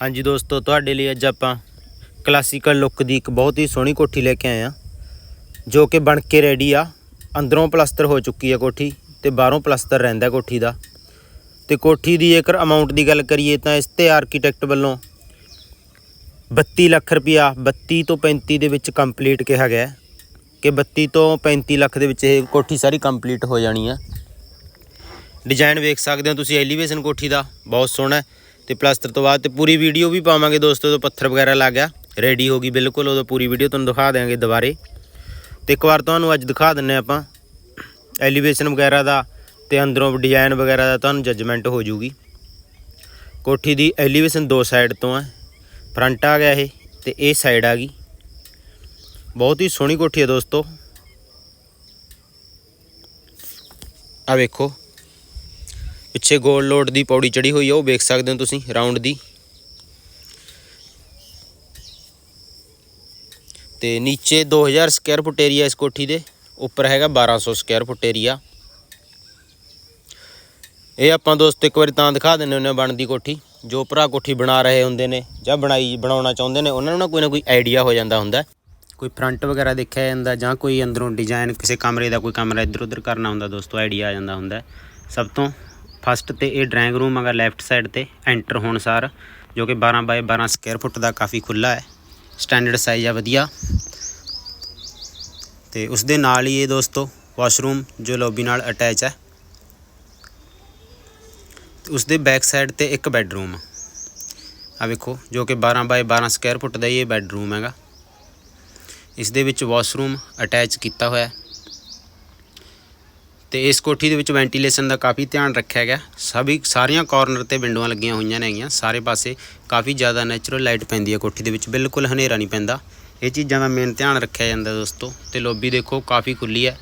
ਹਾਂਜੀ ਦੋਸਤੋ, ਤੁਹਾਡੇ ਲਈ ਅੱਜ ਆਪਾਂ ਕਲਾਸੀਕਲ ਲੁੱਕ ਦੀ ਇੱਕ ਬਹੁਤ ਹੀ ਸੋਹਣੀ ਕੋਠੀ ਲੈ ਕੇ ਆਏ ਆ ਜੋ ਕਿ ਬਣ ਕੇ ਰੈਡੀ ਆ। ਅੰਦਰੋਂ ਪਲਸਤਰ ਹੋ ਚੁੱਕੀ ਆ ਕੋਠੀ ਤੇ ਬਾਹਰੋਂ ਪਲਸਤਰ ਰਹਿੰਦਾ ਕੋਠੀ ਦਾ। ਤੇ ਕੋਠੀ ਦੀ ਜੇਕਰ ਅਮਾਉਂਟ ਦੀ ਗੱਲ ਕਰੀਏ ਤਾਂ ਇਸ ਤੇ ਆਰਕੀਟੈਕਟ ਵੱਲੋਂ 32 ਲੱਖ ਰੁਪਇਆ 32 ਤੋਂ 35 ਦੇ ਵਿੱਚ ਕੰਪਲੀਟ ਕਿਹਾ ਗਿਆ ਕਿ 32 ਤੋਂ 35 ਲੱਖ ਦੇ ਵਿੱਚ ਇਹ ਕੋਠੀ ਸਾਰੀ ਕੰਪਲੀਟ ਹੋ ਜਾਣੀ ਆ। ਡਿਜ਼ਾਈਨ ਵੇਖ ਸਕਦੇ ਹੋ ਤੁਸੀਂ ਐਲੀਵੇਸ਼ਨ ਕੋਠੀ ਦਾ ਬਹੁਤ ਸੋਹਣਾ ਹੈ। ਤੇ ਪਲਾਸਟਰ ਤੋਂ ਬਾਅਦ ਤੇ ਪੂਰੀ ਵੀਡੀਓ ਵੀ ਪਾਵਾਂਗੇ ਦੋਸਤੋ, ਜਦੋਂ ਪੱਥਰ ਵਗੈਰਾ ਲੱਗ ਗਿਆ ਰੈਡੀ ਹੋ ਗਈ ਬਿਲਕੁਲ, ਉਦੋਂ ਪੂਰੀ ਵੀਡੀਓ ਤੁਹਾਨੂੰ ਦਿਖਾ ਦਿਆਂਗੇ ਦੁਬਾਰੇ। ਤੇ ਇੱਕ ਵਾਰ ਤੁਹਾਨੂੰ ਅੱਜ ਦਿਖਾ ਦਿੰਨੇ ਆਪਾਂ ਐਲੀਵੇਸ਼ਨ ਵਗੈਰਾ ਦਾ ਤੇ ਅੰਦਰੋਂ ਡਿਜ਼ਾਈਨ ਵਗੈਰਾ ਦਾ ਤੁਹਾਨੂੰ ਜੱਜਮੈਂਟ ਹੋ ਜੂਗੀ। ਕੋਠੀ ਦੀ ਐਲੀਵੇਸ਼ਨ ਦੋ ਸਾਈਡ ਤੋਂ ਹੈ ਫਰੰਟ ਆ ਗਿਆ ਇਹ ਤੇ ਇਹ ਸਾਈਡ ਆ ਗਈ। ਬਹੁਤ ਹੀ ਸੋਹਣੀ ਕੋਠੀ ਹੈ ਦੋਸਤੋ। ਆ ਵੇਖੋ ਪਿੱਛੇ ਗੋਲ ਲੋਡ ਦੀ ਪੌੜੀ ਚੜੀ ਹੋਈ ਆ, ਉਹ ਵੇਖ ਸਕਦੇ ਹੋ ਤੁਸੀਂ ਰਾਉਂਡ ਦੀ। ਤੇ ਨੀਚੇ 2000 ਸਕੁਅਰ ਫੁੱਟ ਏਰੀਆ ਇਸ ਕੋਠੀ ਦੇ, ਉੱਪਰ ਹੈਗਾ 1200 ਸਕੁਅਰ ਫੁੱਟ ਏਰੀਆ ਇਹ ਆਪਾਂ ਦੋਸਤੋ ਇੱਕ ਵਾਰੀ ਤਾਂ ਦਿਖਾ ਦਿੰਨੇ ਹੁੰਨੇ ਬਣਦੀ ਕੋਠੀ, ਜੋ ਭਰਾ ਕੋਠੀ ਬਣਾ ਰਹੇ ਹੁੰਦੇ ਨੇ, ਜਾਂ ਬਣਾਈ, ਬਣਾਉਣਾ ਚਾਹੁੰਦੇ ਨੇ, ਉਹਨਾਂ ਨੂੰ ਨਾ ਕੋਈ ਨਾ ਕੋਈ ਆਈਡੀਆ ਹੋ ਜਾਂਦਾ ਹੁੰਦਾ। ਕੋਈ ਫਰੰਟ ਵਗੈਰਾ ਦੇਖਿਆ ਜਾਂਦਾ, ਜਾਂ ਕੋਈ ਅੰਦਰੋਂ ਡਿਜ਼ਾਈਨ ਕਿਸੇ ਕਮਰੇ ਦਾ ਕੋਈ ਕਮਰਾ ਇੱਧਰ ਉੱਧਰ ਕਰਨਾ ਹੁੰਦਾ, ਦੋਸਤੋ ਆਈਡੀਆ ਆ ਜਾਂਦਾ ਹੁੰਦਾ। ਸਭ ਤੋਂ ਫਸਟ ਤੇ ਇਹ ਡਰਾਇੰਗ ਰੂਮ ਹੈਗਾ ਲੈਫਟ ਸਾਈਡ ਤੇ ਐਂਟਰ ਹੋਣ ਸਾਰ, ਜੋ ਕਿ 12 ਬਾਏ 12 ਸਕੁਅਰ ਫੁੱਟ ਦਾ ਕਾਫੀ ਖੁੱਲਾ ਹੈ ਸਟੈਂਡਰਡ ਸਾਈਜ਼ ਆ, ਵਧੀਆ। ਤੇ ਉਸ ਦੇ ਨਾਲ ਹੀ ਇਹ ਦੋਸਤੋ ਵਾਸ਼ਰੂਮ ਜੋ ਲੌਬੀ ਨਾਲ ਅਟੈਚ ਹੈ। ਤੇ ਉਸ ਦੇ ਬੈਕ ਸਾਈਡ ਤੇ ਇੱਕ ਬੈੱਡਰੂਮ ਆ। ਵੇਖੋ, ਜੋ ਕਿ 12 ਬਾਏ 12 ਸਕੁਅਰ ਫੁੱਟ ਦਾ ਹੀ ਇਹ ਬੈੱਡਰੂਮ ਹੈਗਾ। ਇਸ ਦੇ ਵਿੱਚ ਵਾਸ਼ਰੂਮ ਅਟੈਚ ਕੀਤਾ ਹੋਇਆ ਹੈ। ਤੇ ਇਸ ਕੋਠੀ ਦੇ ਵਿੱਚ ਵੈਂਟੀਲੇਸ਼ਨ ਦਾ ਕਾਫੀ ਧਿਆਨ ਰੱਖਿਆ ਗਿਆ। ਸਭੀ, ਸਾਰੀਆਂ ਕਾਰਨਰ ਤੇ ਵਿੰਡੋਆਂ ਲੱਗੀਆਂ ਹੋਈਆਂ ਨੇਗੀਆਂ ਸਾਰੇ ਪਾਸੇ ਕਾਫੀ ਜ਼ਿਆਦਾ ਨੈਚੁਰਲ ਲਾਈਟ ਪੈਂਦੀ ਹੈ ਕੋਠੀ ਦੇ ਵਿੱਚ। ਬਿਲਕੁਲ ਹਨੇਰਾ ਨਹੀਂ ਪੈਂਦਾ। ਇਹ ਚੀਜ਼ਾਂ ਦਾ ਮੇਨ ਧਿਆਨ ਰੱਖਿਆ ਜਾਂਦਾ ਦੋਸਤੋ। ਤੇ ਲੋਬੀ ਦੇਖੋ, ਕਾਫੀ ਖੁੱਲੀ ਹੈ।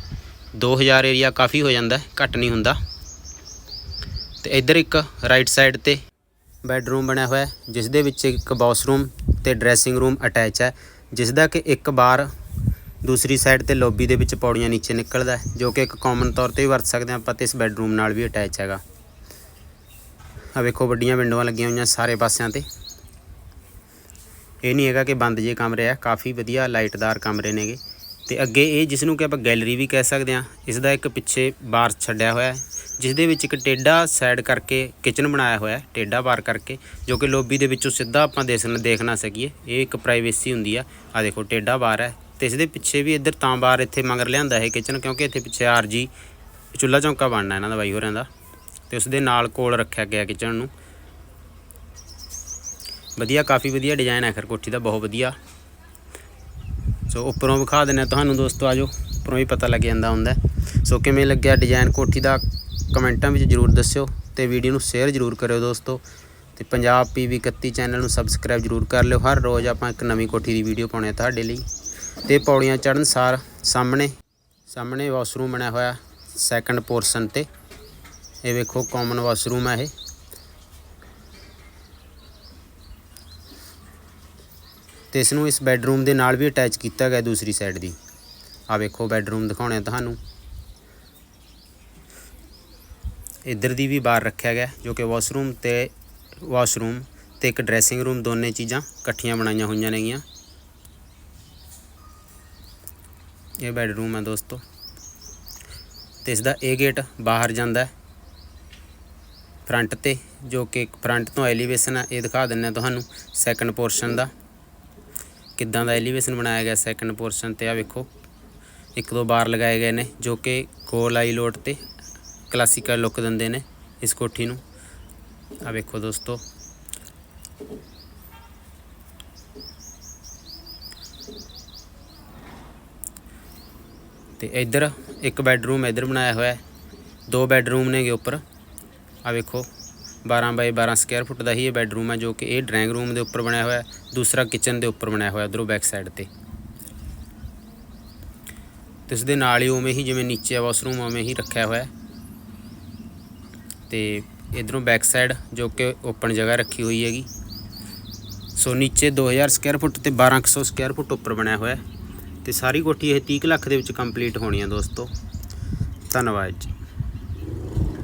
2000 ਏਰੀਆ ਕਾਫੀ ਹੋ ਜਾਂਦਾ ਘੱਟ ਨਹੀਂ ਹੁੰਦਾ। ਤੇ ਇੱਧਰ ਇੱਕ ਰਾਈਟ ਸਾਈਡ ਤੇ ਬੈੱਡਰੂਮ ਬਣਿਆ ਹੋਇਆ ਜਿਸ ਦੇ ਵਿੱਚ ਇੱਕ ਬਾਥਰੂਮ ਤੇ ਡਰੈਸਿੰਗ ਰੂਮ ਅਟੈਚ ਹੈ ਜਿਸ ਦਾ ਕਿ ਇੱਕ ਬਾਰ ਦੂਸਰੀ ਸਾਈਡ ਤੇ ਲੌਬੀ ਦੇ ਵਿੱਚ ਪੌੜੀਆਂ ਨੀਚੇ ਨਿਕਲਦਾ ਹੈ, ਜੋ ਕਿ ਇੱਕ ਕਾਮਨ ਤੌਰ ਤੇ ਵੀ ਵਰਤ ਸਕਦੇ ਹਾਂ ਆਪਾਂ ਤੇ ਇਸ ਬੈੱਡਰੂਮ ਨਾਲ ਵੀ ਅਟੈਚ ਹੈਗਾ। ਆ ਵੇਖੋ, ਵੱਡੀਆਂ ਵਿੰਡੋਆਂ ਲੱਗੀਆਂ ਹੋਈਆਂ ਸਾਰੇ ਪਾਸਿਆਂ ਤੇ। ਇਹ ਨਹੀਂ ਹੈਗਾ ਕਿ ਬੰਦ ਜੇ ਕਮਰੇ ਆ, ਕਾਫੀ ਵਧੀਆ ਲਾਈਟਦਾਰ ਕਮਰੇ ਨੇਗੇ। ਤੇ ਅੱਗੇ ਇਹ ਜਿਸ ਨੂੰ ਕਿ ਆਪਾਂ ਗੈਲਰੀ ਵੀ ਕਹਿ ਸਕਦੇ ਹਾਂ ਇਸ ਦਾ ਇੱਕ ਪਿੱਛੇ ਬਾਰ ਛੱਡਿਆ ਹੋਇਆ ਹੈ ਜਿਸ ਦੇ ਵਿੱਚ ਇੱਕ ਟੇਡਾ ਸਾਈਡ ਕਰਕੇ ਕਿਚਨ ਬਣਾਇਆ ਹੋਇਆ ਹੈ ਟੇਡਾ ਬਾਰ ਕਰਕੇ, ਜੋ ਕਿ ਲੋਬੀ ਦੇ ਵਿੱਚੋਂ ਸਿੱਧਾ ਆਪਾਂ ਦੇਖ ਦੇਖ ਨਾ ਸਕੀਏ। ਇਹ ਇੱਕ ਪ੍ਰਾਈਵੇਸੀ ਹੁੰਦੀ ਆ। ਆ ਦੇਖੋ ਟੇਡਾ ਬਾਰ ਹੈ। ਤੇ ਇਸ ਦੇ ਪਿੱਛੇ ਵੀ ਇੱਧਰ ਤਾਂ ਬਾਰ ਇੱਥੇ ਮੰਗਰ ਲਿਆਂਦਾ ਹੈ ਕਿਚਨ ਕਿਉਂਕਿ ਇੱਥੇ ਪਿੱਛੇ ਆਰਜੀ ਚੁੱਲਾ ਚੌਂਕਾ ਬਣਨਾ ਇਹਨਾਂ ਦਾ ਬਾਈ ਹੋਰਾਂ ਦਾ। ਤੇ ਉਸ ਦੇ ਨਾਲ ਕੋਲ ਰੱਖਿਆ ਗਿਆ ਕਿਚਨ ਨੂੰ। ਵਧੀਆ, ਕਾਫੀ ਵਧੀਆ ਡਿਜ਼ਾਈਨ ਹੈ ਖਰ ਕੋਠੀ ਦਾ, ਬਹੁਤ ਵਧੀਆ। ਸੋ ਉੱਪਰੋਂ ਵਿਖਾ ਦਿੰਦੇ ਤੁਹਾਨੂੰ ਦੋਸਤੋ ਆਜੋ ਉੱਪਰੋਂ ਵੀ ਪਤਾ ਲੱਗ ਜਾਂਦਾ ਹੁੰਦਾ ਸੋ ਕਿਵੇਂ ਲੱਗਿਆ ਡਿਜ਼ਾਈਨ ਕੋਠੀ ਦਾ, ਕਮੈਂਟਾਂ ਵਿੱਚ ਜਰੂਰ ਦੱਸਿਓ ਤੇ ਵੀਡੀਓ ਨੂੰ ਸ਼ੇਅਰ ਜਰੂਰ ਕਰਿਓ ਦੋਸਤੋ। ਤੇ ਪੰਜਾਬ ਪੀਵੀ 31 ਚੈਨਲ ਨੂੰ ਸਬਸਕ੍ਰਾਈਬ ਜਰੂਰ ਕਰ ਲਿਓ। ਹਰ ਰੋਜ਼ ਆਪਾਂ ਇੱਕ ਨਵੀਂ ਕੋਠੀ ਦੀ ਵੀਡੀਓ ਪਾਉਣੇ ਆ ਤੁਹਾਡੇ ਲਈ। ਤੇ ਪੌੜੀਆਂ ਚੜ੍ਹਨ ਸਾਰ ਸਾਹਮਣੇ ਸਾਹਮਣੇ ਵਾਸ਼ਰੂਮ ਬਣਿਆ ਹੋਇਆ ਸੈਕੰਡ ਪੋਰਸ਼ਨ ਤੇ। ਇਹ ਵੇਖੋ ਕਾਮਨ ਵਾਸ਼ਰੂਮ ਹੈ ਇਹ। ਤੇ ਇਸ ਨੂੰ ਇਸ ਬੈੱਡਰੂਮ ਦੇ ਨਾਲ ਵੀ ਅਟੈਚ ਕੀਤਾ ਗਿਆ ਦੂਸਰੀ ਸਾਈਡ ਦੀ। ਆ ਵੇਖੋ ਬੈੱਡਰੂਮ ਦਿਖਾਉਣੇ ਆ ਤੁਹਾਨੂੰ। ਇੱਧਰ ਦੀ ਵੀ ਬਾਹਰ ਰੱਖਿਆ ਗਿਆ, ਜੋ ਕਿ ਵਾਸ਼ਰੂਮ ਤੇ ਵਾਸ਼ਰੂਮ ਤੇ ਇੱਕ ਡਰੈਸਿੰਗ ਰੂਮ ਦੋਨੇ ਚੀਜ਼ਾਂ ਇਕੱਠੀਆਂ ਬਣਾਈਆਂ ਹੋਈਆਂ ਨੇਗੀਆਂ। ਇਹ ਬੈਡਰੂਮ ਹੈ ਦੋਸਤੋ। ਤੇ ਇਸ ਦਾ ਇਹ ਗੇਟ ਬਾਹਰ ਜਾਂਦਾ ਹੈ। ਫਰੰਟ ਤੇ, ਜੋ ਕਿ ਫਰੰਟ ਤੋਂ ਐਲੀਵੇਸ਼ਨ ਹੈ, ਇਹ ਦਿਖਾ ਦਿੰਨੇ ਆ ਤੁਹਾਨੂੰ ਸੈਕੰਡ ਪੋਰਸ਼ਨ ਦਾ। ਕਿੱਦਾਂ ਦਾ ਐਲੀਵੇਸ਼ਨ ਬਣਾਇਆ ਗਿਆ ਸੈਕੰਡ ਪੋਰਸ਼ਨ ਤੇ ਆ ਵੇਖੋ। ਇੱਕ ਦੋ ਬਾਰ ਲਗਾਏ ਗਏ ਨੇ, ਜੋ ਕਿ ਗੋਲ ਆਈ ਲੋਟ ਤੇ ਕਲਾਸੀਕਲ ਲੁੱਕ ਦਿੰਦੇ ਨੇ ਇਸ ਕੋਠੀ ਨੂੰ। ਆ ਵੇਖੋ ਦੋਸਤੋ। ਤੇ ਇੱਧਰ ਇੱਕ ਬੈੱਡਰੂਮ ਇੱਧਰ ਬਣਾਇਆ ਹੋਇਆ ਹੈ। ਦੋ ਬੈੱਡਰੂਮ ਨੇਗੇ ਉੱਪਰ। ਆ ਵੇਖੋ 12 ਬਾਈ 12 ਸਕੁਅਰ ਫੁੱਟ ਦਾ ਹੀ ਇਹ ਬੈੱਡਰੂਮ ਹੈ ਜੋ ਕਿ ਇਹ ਡਰਾਇੰਗ ਰੂਮ ਦੇ ਉੱਪਰ ਬਣਾਇਆ ਹੋਇਆ ਹੈ, ਦੂਸਰਾ ਕਿਚਨ ਦੇ ਉੱਪਰ ਬਣਾਇਆ ਹੋਇਆ ਉਧਰੋਂ ਬੈਕ ਸਾਈਡ ਤੇ। ਤੇ ਉਸ ਦੇ ਨਾਲ ਹੀ ਉਵੇਂ ਹੀ ਜਿਵੇਂ ਨੀਚੇ ਵਾਸ਼ਰੂਮ ਉਵੇਂ ਹੀ ਰੱਖਿਆ ਹੋਇਆ ਹੈ। ਤੇ ਇਧਰੋਂ ਬੈਕ ਸਾਈਡ ਜੋ ਕਿ ਓਪਨ ਜਗ੍ਹਾ ਰੱਖੀ ਹੋਈ ਹੈਗੀ। ਸੋ ਨੀਚੇ 2000 ਸਕੁਅਰ ਫੁੱਟ ਤੇ 1200 ਸਕੁਅਰ ਫੁੱਟ ਉੱਪਰ ਬਣਿਆ ਹੋਇਆ ਹੈ। ਤੇ ਸਾਰੀ ਕੋਠੀ ਇਹ 30 ਕੁ ਲੱਖ ਦੇ ਵਿੱਚ ਕੰਪਲੀਟ ਹੋਣੀ ਆ ਦੋਸਤੋ। ਧੰਨਵਾਦ ਜੀ।